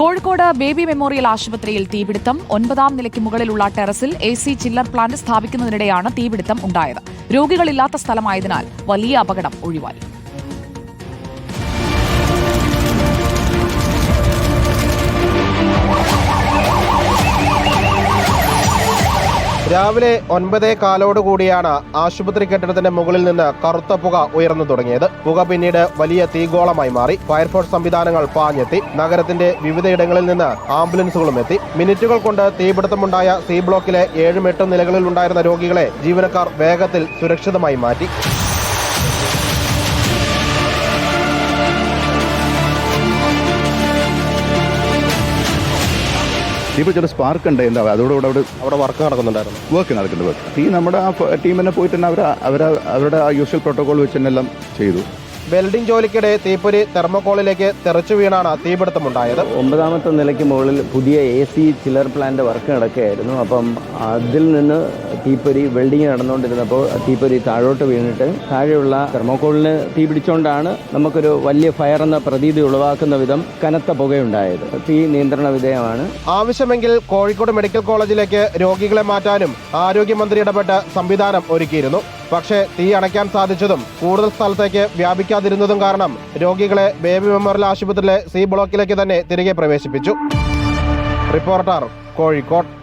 Kozhikode baby memorial ആശുപത്രിയിൽ തീപിടുത്തം. ഒൻപതാം നിലയ്ക്ക് മുകളിലുള്ള ടെറസിൽ എ സി ചില്ലർ പ്ലാന്റ് സ്ഥാപിക്കുന്നതിനിടെയാണ് തീപിടുത്തം ഉണ്ടായത്. രോഗികളില്ലാത്ത സ്ഥലമായതിനാൽ വലിയ അപകടം ഒഴിവായി. രാവിലെ ഒൻപതേ കാലോടുകൂടിയാണ് ആശുപത്രി കെട്ടിടത്തിന്റെ മുകളിൽ നിന്ന് കറുത്ത പുക ഉയർന്നു തുടങ്ങിയത്. പുക പിന്നീട് വലിയ തീഗോളമായി മാറി. ഫയർഫോഴ്സ് സംവിധാനങ്ങൾ പാഞ്ഞെത്തി. നഗരത്തിന്റെ വിവിധയിടങ്ങളിൽ നിന്ന് ആംബുലൻസുകളും എത്തി. മിനിറ്റുകൾ കൊണ്ട് തീപിടുത്തമുണ്ടായ സി ബ്ലോക്കിലെ ഏഴും എട്ടും നിലകളിൽ ഉണ്ടായിരുന്ന രോഗികളെ ജീവനക്കാർ വേഗത്തിൽ സുരക്ഷിതമായി മാറ്റി. ഇപ്പോൾ ചില സ്പാർക്ക് ഉണ്ട് എന്താ അതോടുകൂടെ അവിടെ അവിടെ വർക്ക് നടക്കുന്നുണ്ടായിരുന്നു. വർക്ക് നടക്കുന്നുണ്ട് വർക്ക് ഈ നമ്മുടെ ആ ടീം തന്നെ പോയിട്ട് തന്നെ അവർ അവർ അവരുടെ ആ യൂഷ്വൽ പ്രോട്ടോകോൾ വെച്ച് തന്നെ എല്ലാം ചെയ്തു. വെൽഡിംഗ് ജോലിക്കിടെ തീപ്പൊരി തെർമോകോളിലേക്ക് തെറിച്ചു വീണാണ് തീപിടുത്തമുണ്ടായത്. ഒമ്പതാമത്തെ നിലയ്ക്ക് മുകളിൽ പുതിയ A C chiller plant work നടക്കുകയായിരുന്നു. അപ്പം അതിൽ നിന്ന് തീപ്പൊരി വെൽഡിംഗ് നടന്നുകൊണ്ടിരുന്നപ്പോൾ തീപ്പൊരി താഴോട്ട് വീണിട്ട് താഴെയുള്ള തെർമോക്കോളിന് തീ പിടിച്ചുകൊണ്ടാണ് നമുക്കൊരു വലിയ ഫയർ എന്ന പ്രതീതി ഉളവാക്കുന്ന വിധം കനത്ത പുകയുണ്ടായത്. തീ നിയന്ത്രണ വിധേയമാണ്. ആവശ്യമെങ്കിൽ കോഴിക്കോട് മെഡിക്കൽ കോളേജിലേക്ക് രോഗികളെ മാറ്റാനും ആരോഗ്യമന്ത്രി ഇടപെട്ട് സംവിധാനം ഒരുക്കിയിരുന്നു. പക്ഷേ തീ അണയ്ക്കാൻ സാധിച്ചതും കൂടുതൽ സ്ഥലത്തേക്ക് വ്യാപിക്കാതിരുന്നതും കാരണം രോഗികളെ ബേബി മെമ്മോറിയൽ ആശുപത്രിയിലെ സി ബ്ലോക്കിലേക്ക് തന്നെ തിരികെ പ്രവേശിപ്പിച്ചു. റിപ്പോർട്ടർ കോഴിക്കോട്.